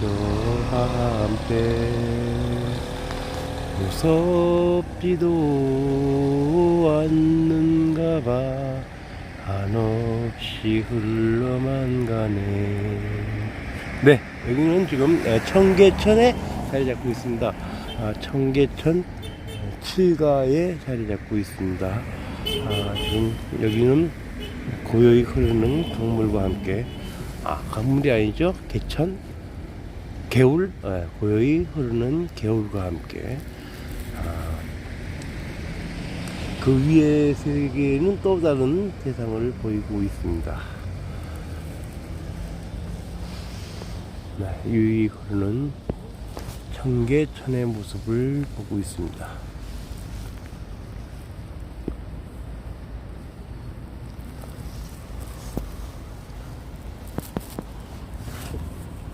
저와 함께 무섭지도 않는가 봐. 한없이 흘러만 가네. 네 여기는 지금 에, 청계천에 자리 잡고 있습니다. 아, 청계천 칠가에 자리 잡고 있습니다. 아, 지금 여기는 고요히 흐르는 강물과 함께. 아 강물이 아니죠? 개천 개울 예, 고요히 흐르는 개울과 함께 아, 그 위의 세계는 또 다른 세상을 보이고 있습니다. 네, 유이 흐르는 청계천의 모습을 보고 있습니다.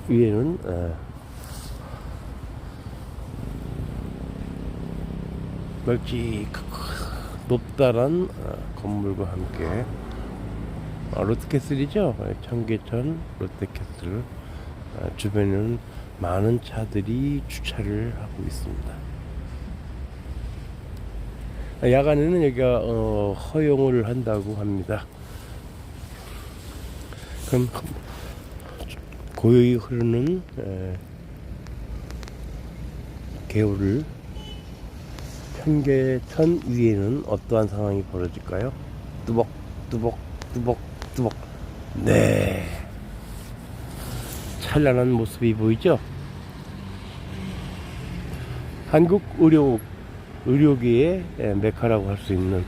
위에는 어, 널찍 높다란 어, 건물과 함께. 어, 롯데캐슬이죠? 예, 청계천 롯데캐슬. 어, 주변에는 많은 차들이 주차를 하고 있습니다. 아, 야간에는 여기가 어, 허용을 한다고 합니다. 그럼 고요히 흐르는 에, 개울을 청계천 위에는 어떠한 상황이 벌어질까요? 뚜벅 뚜벅 뚜벅 뚜벅 네 찬란한 모습이 보이죠? 한국 의료 의료계의 에, 메카라고 할 수 있는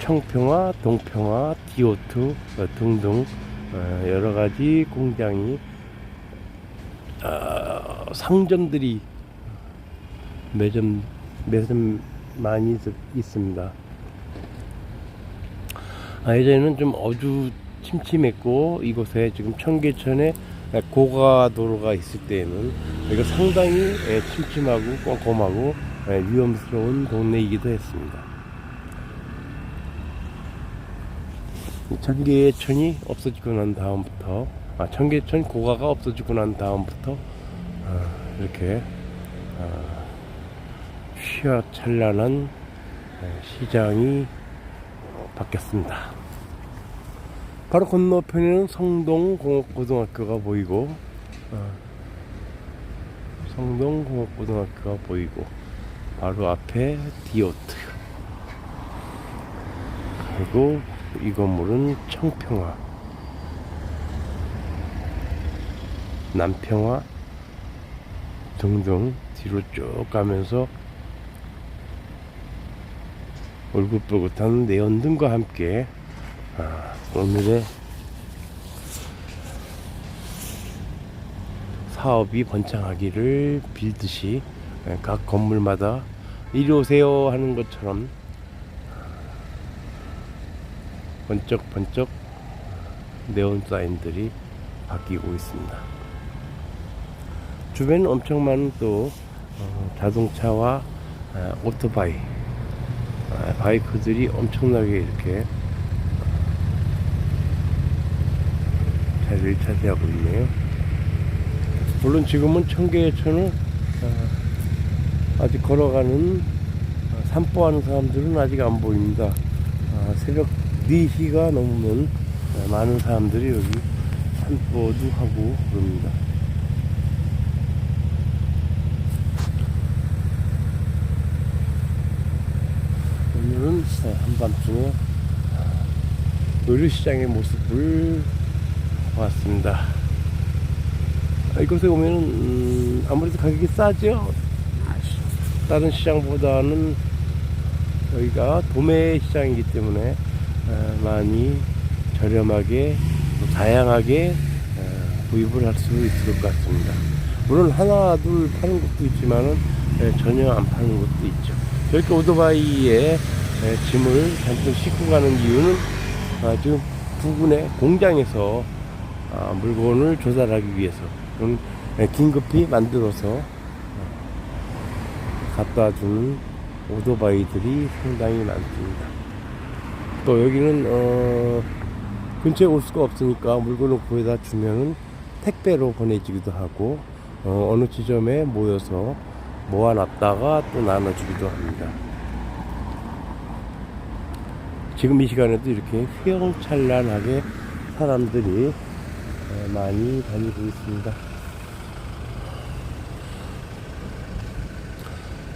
청평화, 동평화, 디오트 어, 등등 어, 여러 가지 공장이 어, 상점들이 매점 매점 많이 있, 있습니다. 아, 예전에는 좀 어주 침침했고 이곳에 지금 청계천에 고가도로가 있을 때에는 여기가 상당히 예, 침침하고 꼼꼼하고 예, 위험스러운 동네이기도 했습니다. 이 청계천이 없어지고 난 다음부터 아 청계천 고가가 없어지고 난 다음부터 아, 이렇게 아, 휘어 찬란한 예, 시장이 바뀌었습니다. 바로 건너편에는 성동공업고등학교가 보이고 어, 성동공업고등학교가 보이고 바로 앞에 디오트 그리고 이 건물은 청평화 남평화 등등 뒤로 쭉 가면서 울긋불긋한 내연등과 함께 아, 오늘의 사업이 번창하기를 빌듯이 예, 각 건물마다 이리 오세요 하는 것처럼 번쩍번쩍 네온 사인들이 바뀌고 있습니다. 주변에 엄청 많은 또 어, 자동차와 아, 오토바이, 아, 바이크들이 엄청나게 이렇게 자리를 차지하고 있네요. 물론 지금은 청계천을 아, 아직 걸어가는 아, 산보하는 사람들은 아직 안 보입니다. 아, 새벽 4시가 넘으면 아, 많은 사람들이 여기 산보도 하고 그럽니다. 아, 한밤중에 아, 의류시장의 모습을 보았습니다. 아, 이곳에 오면은 음, 아무래도 가격이 싸죠. 다른 시장보다는 여기가 도매 시장이기 때문에 어, 많이 저렴하게 또 다양하게 어, 구입을 할 수 있을 것 같습니다. 물론 하나 둘 파는 것도 있지만은 예, 전혀 안 파는 것도 있죠. 저렇게 오토바이에 예, 짐을 잔뜩 싣고 가는 이유는 아, 지금 부근에 공장에서 아, 물건을 조달하기 위해서 예, 긴급히 만들어서 어, 갖다 주는 오토바이들이 상당히 많습니다. 또 여기는 어, 근처에 올 수가 없으니까 물건을 구해다 주면은 택배로 보내주기도 하고 어, 어느 지점에 모여서 모아놨다가 또 나눠주기도 합니다. 지금 이 시간에도 이렇게 휘황찬란하게 사람들이 어, 많이 다니고 있습니다.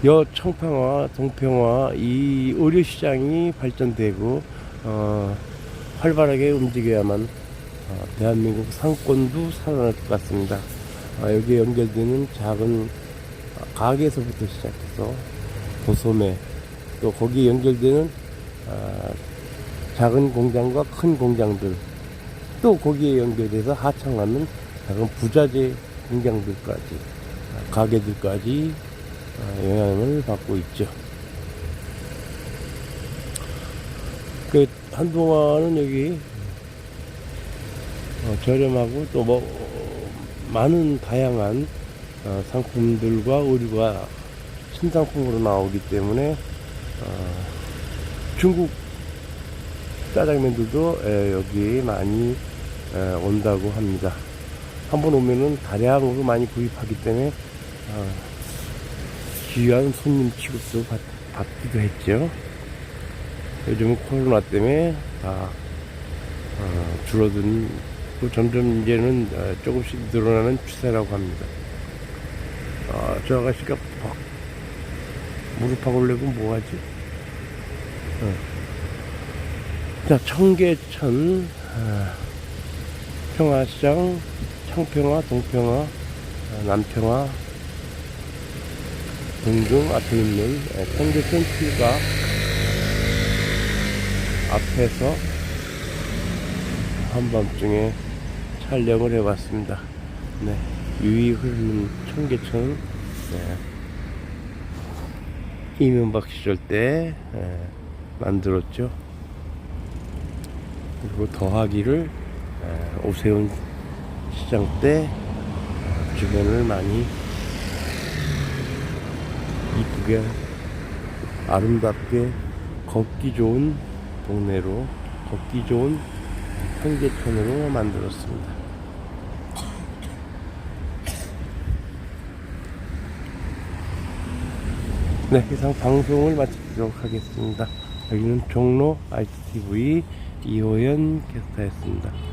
여 청평화, 동평화 이 의료 시장이 발전되고 어, 활발하게 움직여야만 어, 대한민국 상권도 살아날 것 같습니다. 아, 여기에 연결되는 작은 가게에서부터 시작해서 도소매 또 거기에 연결되는 아, 작은 공장과 큰 공장들 또 거기에 연결돼서 하청하는 작은 부자재 공장들까지 아, 가게들까지 아, 영향을 받고 있죠. 그 한동안은 여기 어, 저렴하고 또 뭐 많은 다양한 어, 상품들과 의류가 신상품으로 나오기 때문에 어, 중국 짜장면들도 에, 여기 많이 에, 온다고 합니다. 한번 오면은 다량으로 많이 구입하기 때문에 어, 귀한 손님 취급도 받, 받기도 했죠. 요즘은 코로나 때문에 다 어, 줄어든 또 점점 이제는 어, 조금씩 늘어나는 추세라고 합니다. 아, 저 아가씨가 막 무릎하고 내고 뭐하지? 어. 자, 청계천, 아, 평화시장, 청평화, 동평화, 아, 남평화 등등 앞에 있는 예, 청계천 칠가 앞에서 한밤중에 촬영을 해봤습니다. 네, 유이 흐르는 청계천 네. 이명박 시절 때 예, 만들었죠. 그리고 더하기를 예, 오세훈 시장 때 주변을 많이 이쁘게 아름답게 걷기 좋은 동네로 걷기 좋은 청계천으로 만들었습니다. 네, 이상 방송을 마치도록 하겠습니다. 여기는 종로 ITV 이호연 캐스터였습니다.